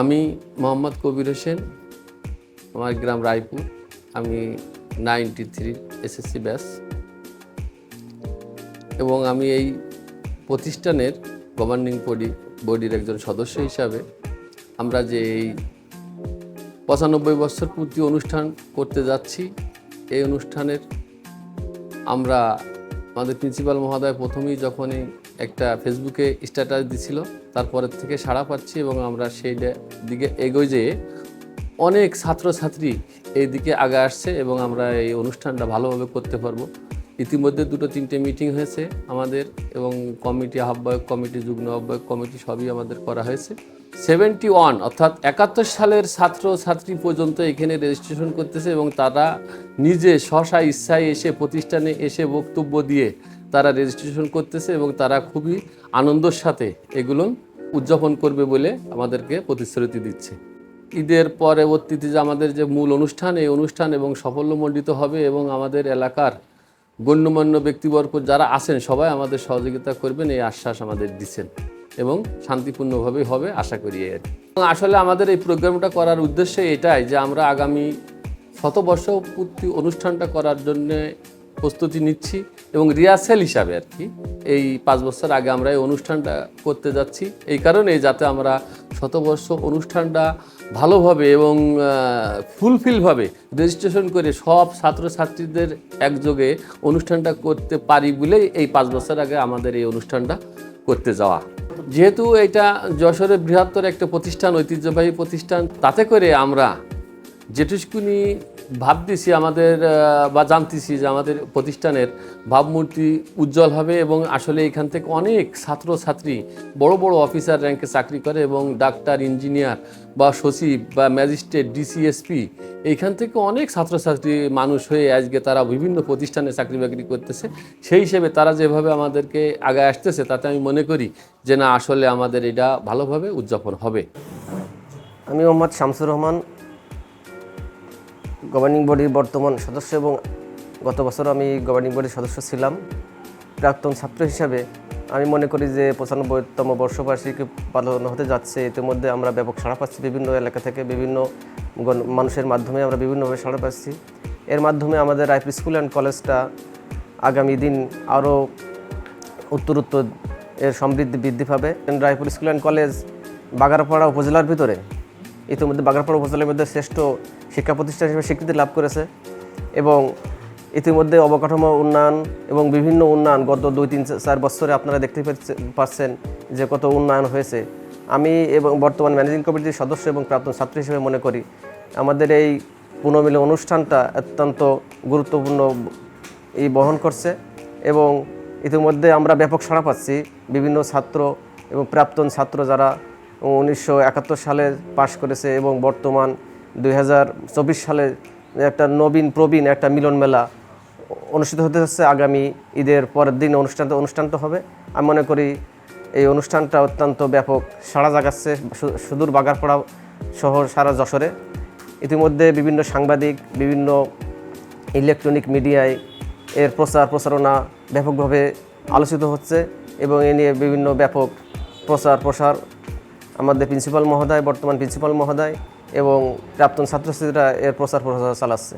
আমি মোহাম্মদ কবির হোসেন, আমার গ্রাম রায়পুর। আমি নাইনটি থ্রি এসএসসি ব্যাস। এবং আমি এই প্রতিষ্ঠানের গভর্নিং বডি বডির একজন সদস্য হিসাবে আমরা যে এই পঁচানব্বই বছর পূর্তি অনুষ্ঠান করতে যাচ্ছি, এই অনুষ্ঠানের আমরা আমাদের প্রিন্সিপাল মহোদয় প্রথমেই যখনই একটা ফেসবুকে স্ট্যাটাস দিছিল তারপরের থেকে সাড়া পাচ্ছি এবং আমরা সেই দিকে এগোয় যেয়ে অনেক ছাত্রছাত্রী এই দিকে আগে আসছে এবং আমরা এই অনুষ্ঠানটা ভালোভাবে করতে পারব। ইতিমধ্যে দুটো তিনটে মিটিং হয়েছে আমাদের এবং কমিটি আহ্বায়ক কমিটি যুগ্ম আহ্বায়ক কমিটি সবই আমাদের করা হয়েছে। সেভেন্টি ওয়ান অর্থাৎ একাত্তর সালের ছাত্র ছাত্রী পর্যন্ত এখানে রেজিস্ট্রেশন করতেছে এবং তারা নিজে স্বসা ইচ্ছায় এসে প্রতিষ্ঠানে এসে বক্তব্য দিয়ে তারা রেজিস্ট্রেশন করতেছে এবং তারা খুবই আনন্দের সাথে এগুলো উদযাপন করবে বলে আমাদেরকে প্রতিশ্রুতি দিচ্ছে। ঈদের পরবর্তীতে যে আমাদের যে মূল অনুষ্ঠান, এই অনুষ্ঠান এবং সাফল্যমণ্ডিত হবে এবং আমাদের এলাকার গণ্যমান্য ব্যক্তিবর্গ যারা আছেন, সবাই আমাদের সহযোগিতা করবেন, এই আশ্বাস আমাদের দিচ্ছেন এবং শান্তিপূর্ণভাবেই হবে আশা করি এই আর আসলে আমাদের এই প্রোগ্রামটা করার উদ্দেশ্য এটাই যে আমরা আগামী শতবর্ষ পূর্তি অনুষ্ঠানটা করার জন্যে প্রস্তুতি নিচ্ছি। এবং রিহার্সেল হিসাবে আর কি, এই পাঁচ বছর আগে আমরা এই অনুষ্ঠানটা করতে যাচ্ছি। এই কারণে যাতে আমরা শতবর্ষ অনুষ্ঠানটা ভালোভাবে এবং ফুলফিলভাবে রেজিস্ট্রেশন করে সব ছাত্রছাত্রীদের একযোগে অনুষ্ঠানটা করতে পারি বলেই এই পাঁচ বছর আগে আমাদের এই অনুষ্ঠানটা করতে যাওয়া। যেহেতু এটা যশোরের বৃহত্তর একটা প্রতিষ্ঠান, ঐতিহ্যবাহী প্রতিষ্ঠান, তাতে করে আমরা যেটুকুনি ভাবতেছি আমাদের বা জানতেছি যে আমাদের প্রতিষ্ঠানের ভাবমূর্তি উজ্জ্বল হবে এবং আসলে এখান থেকে অনেক ছাত্রছাত্রী, বড় বড় অফিসার র্যাঙ্কে চাকরি করে এবং ডাক্তার, ইঞ্জিনিয়ার বা সচিব বা ম্যাজিস্ট্রেট, ডিসিএসপি এইখান থেকে অনেক ছাত্রছাত্রী মানুষ হয়ে আজকে তারা বিভিন্ন প্রতিষ্ঠানে চাকরি বাকরি করতেছে। সেই হিসেবে তারা যেভাবে আমাদেরকে আগে আসতেছে, তাতে আমি মনে করি যে না, আসলে আমাদের এটা ভালোভাবে উদযাপন হবে। আমি মোহাম্মদ শামসুর রহমান গভর্নিং বডির বর্তমান সদস্য এবং গত বছর আমি গভর্নিং বডির সদস্য ছিলাম। প্রাক্তন ছাত্র হিসাবে আমি মনে করি যে পঁচানব্বইতম বর্ষবার্ষিকী পালন হতে যাচ্ছে। ইতিমধ্যে আমরা ব্যাপক সাড়া পাচ্ছি বিভিন্ন এলাকা থেকে, বিভিন্ন মানুষের মাধ্যমে আমরা বিভিন্নভাবে সাড়া পাচ্ছি। এর মাধ্যমে আমাদের আইপি স্কুল অ্যান্ড কলেজটা আগামী দিন আরও উত্তরোত্তর এর সমৃদ্ধি বৃদ্ধি পাবে। Raipur school and college Bagherpara উপজেলার ভিতরে ইতিমধ্যে বাগারপাড়া উপজেলার মধ্যে শ্রেষ্ঠ শিক্ষা প্রতিষ্ঠান হিসেবে স্বীকৃতি লাভ করেছে এবং ইতিমধ্যে অবকাঠামো উন্নয়ন এবং বিভিন্ন উন্নয়ন গত দুই, তিন, চার বছরে আপনারা দেখতে পাচ্ছে- পাচ্ছেন যে কত উন্নয়ন হয়েছে। আমি এবং বর্তমান ম্যানেজিং কমিটির সদস্য এবং প্রাক্তন ছাত্র হিসেবে মনে করি, আমাদের এই পুনর্মিলন অনুষ্ঠানটা অত্যন্ত গুরুত্বপূর্ণ এই বহন করছে এবং ইতিমধ্যে আমরা ব্যাপক সাড়া পাচ্ছি। বিভিন্ন ছাত্র এবং প্রাক্তন ছাত্র যারা উনিশশো একাত্তর সালে পাশ করেছে এবং বর্তমান দু হাজার চব্বিশ সালে একটা নবীন প্রবীণ একটা মিলন মেলা অনুষ্ঠিত হতে যাচ্ছে আগামী ঈদের পরের দিন অনুষ্ঠানটা অনুষ্ঠানটা হবে। আমি মনে করি এই অনুষ্ঠানটা অত্যন্ত ব্যাপক সাড়া জাগাচ্ছে। সুদূর বাগারপাড়া শহর সারা যশোরে। ইতিমধ্যে বিভিন্ন সাংবাদিক, বিভিন্ন ইলেকট্রনিক মিডিয়ায় এর প্রচার প্রচারণা ব্যাপকভাবে আলোচিত হচ্ছে এবং এ নিয়ে বিভিন্ন ব্যাপক প্রচার প্রসার আমাদের প্রিন্সিপাল মহোদয় বর্তমান প্রিন্সিপাল মহোদয় এবং প্রাক্তন ছাত্রছাত্রীরা এর প্রচার প্রসার চালাচ্ছে।